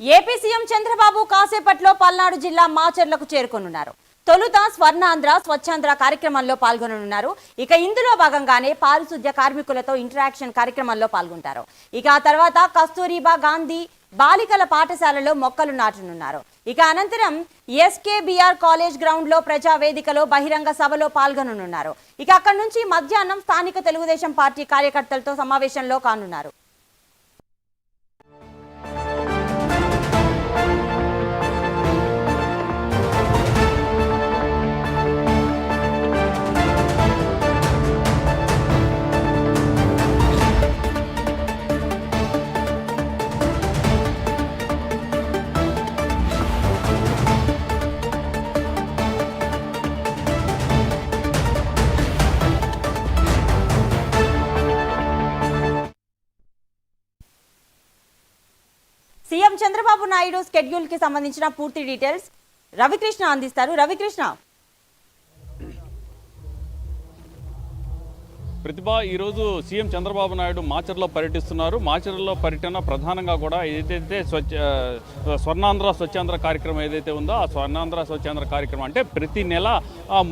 AP CM Chandrababu కాసేపట్లో పల్నాడు జిల్లా మాచర్లకు చేరుకోనున్నారు. తొలుత స్వర్ణాంధ్ర స్వచ్ఛాంధ్ర కార్యక్రమంలో పాల్గొననున్నారు. ఇక ఇందులో భాగంగానే పారిశుద్ధ్య కార్మికులతో ఇంటరాక్షన్ కార్యక్రమంలో పాల్గొంటారు. ఇక ఆ తర్వాత కస్తూరిబా గాంధీ బాలికల పాఠశాలలో మొక్కలు నాటనున్నారు. ఇక అనంతరం ఎస్కేబిఆర్ కాలేజ్ గ్రౌండ్లో ప్రజావేదికలో బహిరంగ సభలో పాల్గొననున్నారు. ఇక అక్కడి నుంచి మధ్యాహ్నం స్థానిక తెలుగుదేశం పార్టీ కార్యకర్తలతో సమావేశంలో కానున్నారు. సీఎం చంద్రబాబు నాయుడు స్కెడ్యూల్కి సంబంధించిన పూర్తి డీటెయిల్స్ రవికృష్ణ అందిస్తారు. రవికృష్ణ ప్రతిభ ఈరోజు సీఎం చంద్రబాబు నాయుడు మాచర్లో పర్యటిస్తున్నారు. మాచర్లో పర్యటన ప్రధానంగా కూడా ఏదైతే స్వచ్ఛ స్వర్ణాంధ్ర స్వచ్ఛాంధ్ర కార్యక్రమం ఏదైతే ఉందో ఆ స్వర్ణాంధ్ర స్వచ్ఛాంధ్ర కార్యక్రమం అంటే ప్రతి నెల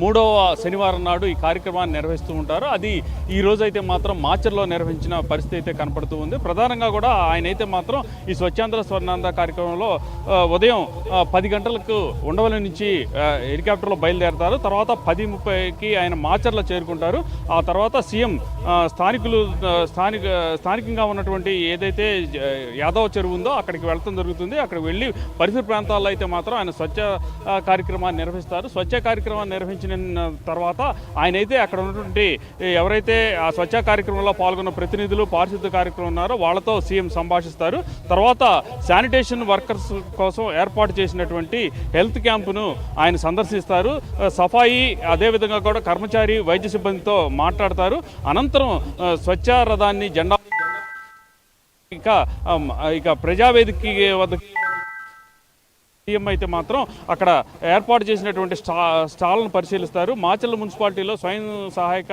మూడవ శనివారం నాడు ఈ కార్యక్రమాన్ని నిర్వహిస్తూ ఉంటారు. అది ఈ రోజైతే అయితే మాత్రం మాచర్లో నిర్వహించిన పరిస్థితి అయితే కనపడుతూ ఉంది. ప్రధానంగా కూడా ఆయన అయితే మాత్రం ఈ స్వచ్ఛాంధ్ర స్వర్ణాంధ్ర కార్యక్రమంలో ఉదయం పది గంటలకు ఉండవల నుంచి హెలికాప్టర్లో బయలుదేరతారు. తర్వాత పది ముప్పైకి ఆయన మాచర్లో చేరుకుంటారు. ఆ తర్వాత సీఎం సీఎం స్థానికులు స్థానిక స్థానికంగా ఉన్నటువంటి ఏదైతే యాదవ యాదవ్ చెరువు ఉందో అక్కడికి వెళ్ళటం జరుగుతుంది. అక్కడికి వెళ్ళి పరిసర ప్రాంతాల్లో అయితే మాత్రం ఆయన స్వచ్ఛ కార్యక్రమాన్ని నిర్వహిస్తారు. స్వచ్ఛ కార్యక్రమాన్ని నిర్వహించిన తర్వాత ఆయన అయితే అక్కడ ఉన్నటువంటి ఎవరైతే ఆ స్వచ్ఛ కార్యక్రమంలో పాల్గొన్న ప్రతినిధులు పారిశుద్ధ కార్యక్రమం ఉన్నారో వాళ్ళతో సీఎం సంభాషిస్తారు. తర్వాత శానిటేషన్ వర్కర్స్ కోసం ఏర్పాటు చేసినటువంటి హెల్త్ క్యాంపును ఆయన సందర్శిస్తారు. సఫాయి అదేవిధంగా కూడా కర్మచారి వైద్య సిబ్బందితో మాట్లాడతారు. అనంతరం స్వచ్ఛారథాన్ని జెండా ఇక ఇక ప్రజావేదిక వద్ద సీఎం అయితే మాత్రం అక్కడ ఏర్పాటు చేసినటువంటి స్టా స్టాల్ను పరిశీలిస్తారు. మాచల్ల మున్సిపాలిటీలో స్వయం సహాయక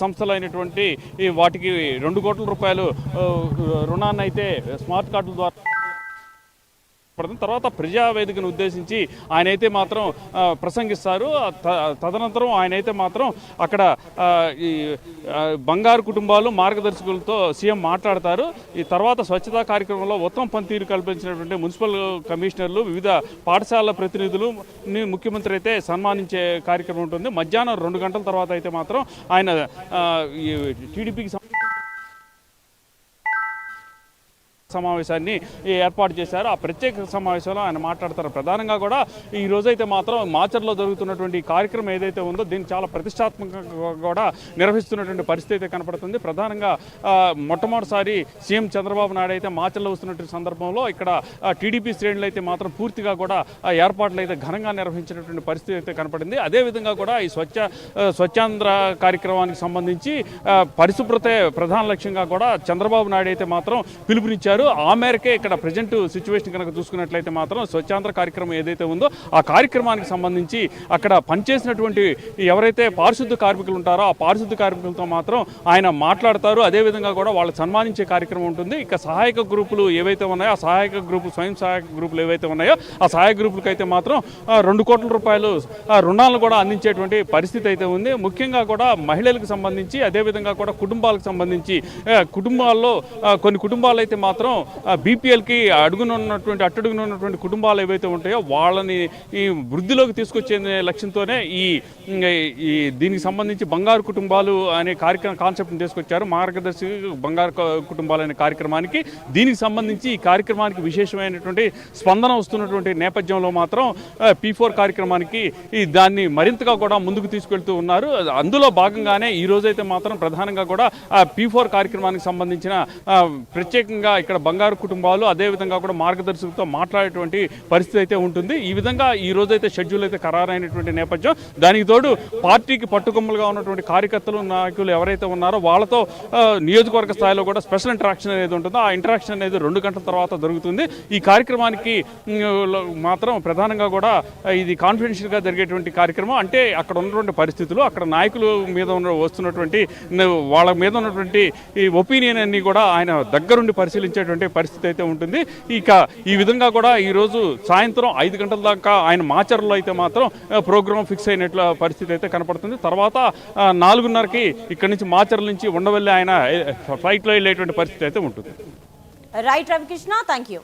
సంస్థలైనటువంటి అయినటువంటి వాటికి రెండు కోట్ల రూపాయలు రుణాన్ని అయితే స్మార్ట్ కార్డుల ద్వారా పడుతుంది తర్వాత ప్రజావేదికను ఉద్దేశించి ఆయన అయితే మాత్రం ప్రసంగిస్తారు. తదనంతరం ఆయన అయితే మాత్రం అక్కడ ఈ బంగారు కుటుంబాలు మార్గదర్శకులతో సీఎం మాట్లాడతారు. ఈ తర్వాత స్వచ్ఛతా కార్యక్రమంలో ఉత్తమ పనితీరు కల్పించినటువంటి మున్సిపల్ కమిషనర్లు వివిధ పాఠశాలల ప్రతినిధులు ముఖ్యమంత్రి అయితే సన్మానించే కార్యక్రమం ఉంటుంది. మధ్యాహ్నం రెండు గంటల తర్వాత అయితే మాత్రం ఆయన టీడీపీకి సమావేశాన్ని ఏర్పాటు చేశారు. ఆ ప్రత్యేక సమావేశంలో ఆయన మాట్లాడతారు. ప్రధానంగా కూడా ఈ రోజైతే మాత్రం మాచర్లో జరుగుతున్నటువంటి కార్యక్రమం ఏదైతే ఉందో దీన్ని చాలా ప్రతిష్టాత్మకంగా కూడా నిర్వహిస్తున్నటువంటి పరిస్థితి అయితే కనపడుతుంది. ప్రధానంగా మొట్టమొదటిసారి సీఎం చంద్రబాబు నాయుడు అయితే మాచర్లో వస్తున్నటువంటి సందర్భంలో ఇక్కడ టీడీపీ శ్రేణులు అయితే మాత్రం పూర్తిగా కూడా ఏర్పాట్లు అయితే ఘనంగా నిర్వహించినటువంటి పరిస్థితి అయితే కనపడింది. అదేవిధంగా కూడా ఈ స్వచ్ఛ స్వచ్ఛాంధ్ర కార్యక్రమానికి సంబంధించి పరిశుభ్రత పరిశుభ్రతే ప్రధాన లక్ష్యంగా కూడా చంద్రబాబు నాయుడు అయితే మాత్రం పిలుపునిచ్చారు. ఆ మేరకే ఇక్కడ ప్రజెంట్ సిచ్యువేషన్ కనుక చూసుకున్నట్లయితే మాత్రం స్వచ్ఛాంధ్ర కార్యక్రమం ఏదైతే ఉందో ఆ కార్యక్రమానికి సంబంధించి అక్కడ పనిచేసినటువంటి ఎవరైతే పారిశుద్ధ కార్మికులు ఉంటారో ఆ పారిశుద్ధ కార్మికులతో మాత్రం ఆయన మాట్లాడతారు. అదేవిధంగా కూడా వాళ్ళు సన్మానించే కార్యక్రమం ఉంటుంది. ఇక సహాయక గ్రూపులు ఏవైతే ఉన్నాయో ఆ సహాయక గ్రూపు స్వయం సహాయక గ్రూపులు ఏవైతే ఉన్నాయో ఆ సహాయక గ్రూపులకు అయితే మాత్రం రెండు కోట్ల రూపాయలు రుణాలను కూడా అందించేటువంటి పరిస్థితి అయితే ఉంది. ముఖ్యంగా కూడా మహిళలకు సంబంధించి అదేవిధంగా కూడా కుటుంబాలకు సంబంధించి కుటుంబాల్లో కొన్ని కుటుంబాలు అయితే మాత్రం బీపీఎల్కి అడుగునున్నటువంటి అట్టడుగునున్నటువంటి అట్టడుగున ఉన్నటువంటి కుటుంబాలు ఏవైతే ఉంటాయో వాళ్ళని ఈ వృద్ధిలోకి తీసుకొచ్చే లక్ష్యంతోనే ఈ ఈ దీనికి సంబంధించి బంగారు కుటుంబాలు అనే కార్యక్రమం కాన్సెప్ట్ని తీసుకొచ్చారు. మార్గదర్శి బంగారు కుటుంబాలు అనే కార్యక్రమానికి దీనికి సంబంధించి ఈ కార్యక్రమానికి విశేషమైనటువంటి స్పందన వస్తున్నటువంటి నేపథ్యంలో మాత్రం పీ ఫోర్ కార్యక్రమానికి ఈ దాన్ని మరింతగా కూడా ముందుకు తీసుకెళ్తూ ఉన్నారు. అందులో భాగంగానే ఈ రోజైతే మాత్రం ప్రధానంగా కూడా పీ ఫోర్ కార్యక్రమానికి సంబంధించిన ప్రత్యేకంగా ఇక్కడ బంగారు కుటుంబాలు అదేవిధంగా కూడా మార్గదర్శకులతో మాట్లాడేటువంటి పరిస్థితి అయితే ఉంటుంది. ఈ విధంగా ఈ రోజైతే షెడ్యూల్ అయితే ఖరారైనటువంటి నేపథ్యం. దానికి తోడు పార్టీకి పట్టుకొమ్మలుగా ఉన్నటువంటి కార్యకర్తలు నాయకులు ఎవరైతే ఉన్నారో వాళ్ళతో నియోజకవర్గ స్థాయిలో కూడా స్పెషల్ ఇంటరాక్షన్ అనేది ఉంటుందో. ఆ ఇంటరాక్షన్ అనేది రెండు గంటల తర్వాత జరుగుతుంది. ఈ కార్యక్రమానికి మాత్రం ప్రధానంగా కూడా ఇది కాన్ఫిడెన్షియల్గా జరిగేటువంటి కార్యక్రమం. అంటే అక్కడ ఉన్నటువంటి పరిస్థితులు అక్కడ నాయకులు మీద ఉన్న వస్తున్నటువంటి వాళ్ళ మీద ఉన్నటువంటి ఈ ఒపీనియన్ అన్ని కూడా ఆయన దగ్గరుండి పరిశీలించే అనేటువంటి పరిస్థితి అయితే ఉంటుంది. ఇక ఈ విధంగా కూడా ఈరోజు సాయంత్రం ఐదు గంటల దాకా ఆయన మాచర్లో అయితే మాత్రం ప్రోగ్రాం ప్రోగ్రామ్ ఫిక్స్ అయినట్ల పరిస్థితి అయితే కనపడుతుంది. తర్వాత నాలుగున్నరకి ఇక్కడి నుంచి మాచర్ల నుంచి ఉండవల్లి ఆయన ఫ్లైట్లో వెళ్ళేటువంటి పరిస్థితి అయితే ఉంటుంది. Right Ravikrishna thank you